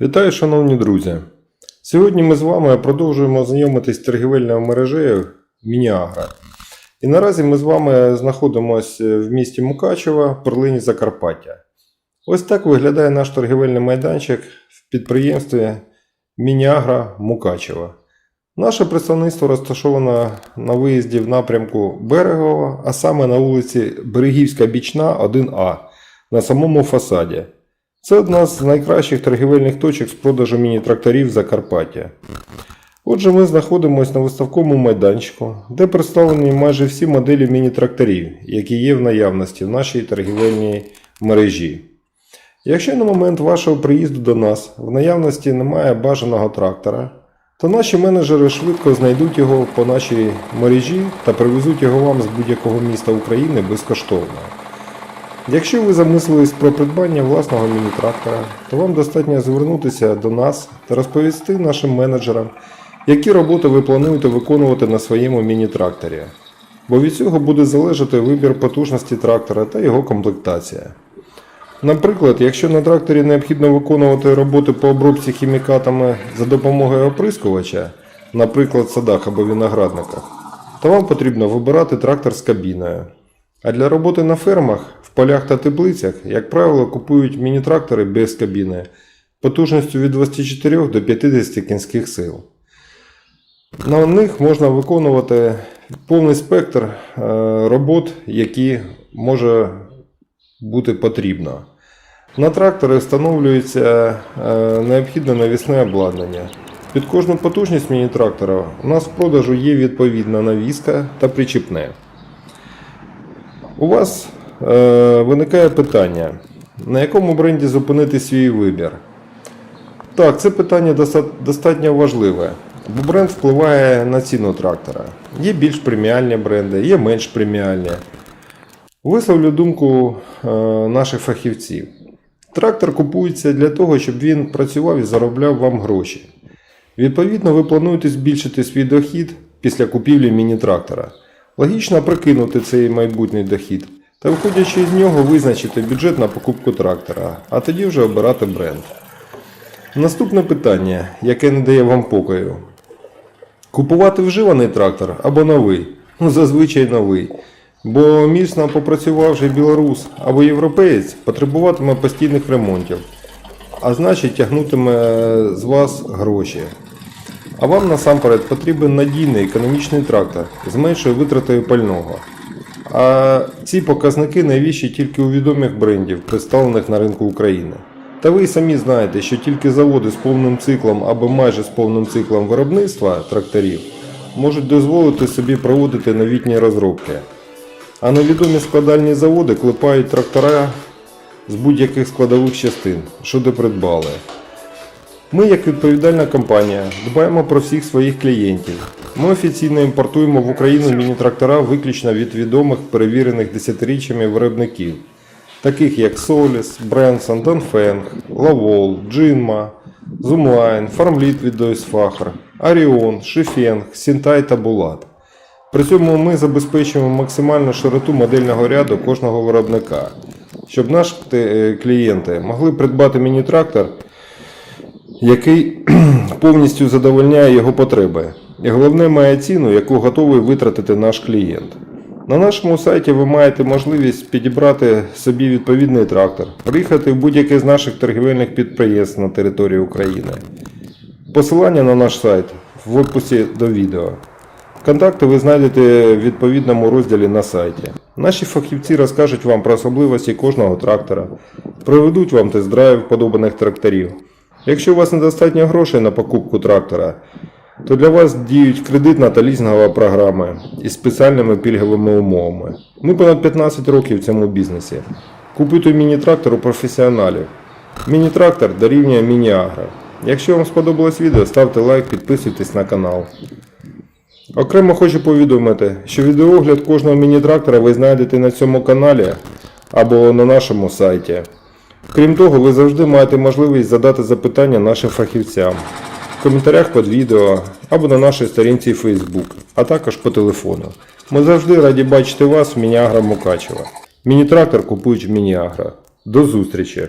Вітаю, шановні друзі! Сьогодні ми з вами продовжуємо знайомитись з торгівельною мережею Мініагра. І наразі ми з вами знаходимося в місті Мукачево, перлині Закарпаття. Ось так виглядає наш торгівельний майданчик в підприємстві Мініагра Мукачево. Наше представництво розташовано на виїзді в напрямку Берегова, а саме на вулиці Берегівська Бічна, 1А, на самому фасаді. Це одна з найкращих торгівельних точок з продажу міні-тракторів Закарпаття. Отже, ми знаходимося на виставковому майданчику, де представлені майже всі моделі міні-тракторів, які є в наявності в нашій торгівельній мережі. Якщо на момент вашого приїзду до нас в наявності немає бажаного трактора, то наші менеджери швидко знайдуть його по нашій мережі та привезуть його вам з будь-якого міста України безкоштовно. Якщо ви замислились про придбання власного міні-трактора, то вам достатньо звернутися до нас та розповісти нашим менеджерам, які роботи ви плануєте виконувати на своєму міні-тракторі. Бо від цього буде залежати вибір потужності трактора та його комплектація. Наприклад, якщо на тракторі необхідно виконувати роботи по обробці хімікатами за допомогою оприскувача, наприклад, в садах або виноградниках, то вам потрібно вибирати трактор з кабіною. А для роботи на фермах, в полях та теплицях, як правило, купують міні-трактори без кабіни потужністю від 24 до 50 кінських сил. На них можна виконувати повний спектр е, робот, які може бути потрібно. На трактори встановлюється е, необхідне навісне обладнання. Під кожну потужність міні-трактора у нас в продажу є відповідна навіска та причіпне. У вас е, виникає питання, на якому бренді зупинити свій вибір? Так, це питання достатньо важливе, бо бренд впливає на ціну трактора. Є більш преміальні бренди, є менш преміальні. Висловлю думку е, наших фахівців. Трактор купується для того, щоб він працював і заробляв вам гроші. Відповідно, ви плануєте збільшити свій дохід після купівлі міні-трактора. Логічно прикинути цей майбутній дохід та, виходячи з нього, визначити бюджет на покупку трактора, а тоді вже обирати бренд. Наступне питання, яке не дає вам покою. Купувати вживаний трактор або новий? Ну, зазвичай новий. Бо міцно попрацювавши білорус або європеєць потребуватиме постійних ремонтів, а значить тягнутиме з вас гроші. А вам насамперед потрібен надійний економічний трактор з меншою витратою пального. А ці показники найвищі тільки у відомих брендів, представлених на ринку України. Та ви самі знаєте, що тільки заводи з повним циклом або майже з повним циклом виробництва тракторів можуть дозволити собі проводити новітні розробки. А невідомі складальні заводи клепають трактора з будь-яких складових частин, що де придбали. Ми, як відповідальна компанія, дбаємо про всіх своїх клієнтів. Ми офіційно імпортуємо в Україну міні-трактора виключно від відомих перевірених десятиріччями виробників, таких як Solis, Branson, Dongfeng, Lavol, Jinma, Zoomline, Farmlit від Deutsfacher, Arion, Shifeng, Sintai та Bulat. При цьому ми забезпечуємо максимальну широту модельного ряду кожного виробника, щоб наші е, клієнти могли придбати міні-трактор який повністю задовольняє його потреби. І головне має ціну, яку готовий витратити наш клієнт. На нашому сайті ви маєте можливість підібрати собі відповідний трактор, приїхати в будь-яке з наших торгівельних підприємств на території України. Посилання на наш сайт в описі до відео. Контакти ви знайдете в відповідному розділі на сайті. Наші фахівці розкажуть вам про особливості кожного трактора, проведуть вам тест-драйв подобаних тракторів. Якщо у вас недостатньо грошей на покупку трактора, то для вас діють кредитна та лізингова програми із спеціальними пільговими умовами. Ми понад 15 років в цьому бізнесі. Купуйте міні-трактор у професіоналів. Міні-трактор дорівнює міні-агро. Якщо вам сподобалось відео, ставте лайк, підписуйтесь на канал. Окремо хочу повідомити, що відеогляд кожного міні-трактора ви знайдете на цьому каналі або на нашому сайті. Крім того, ви завжди маєте можливість задати запитання нашим фахівцям в коментарях під відео або на нашій сторінці Facebook, а також по телефону. Ми завжди раді бачити вас в Мініагра Мукачева. Міні-трактор купують в Мініагра. До зустрічі!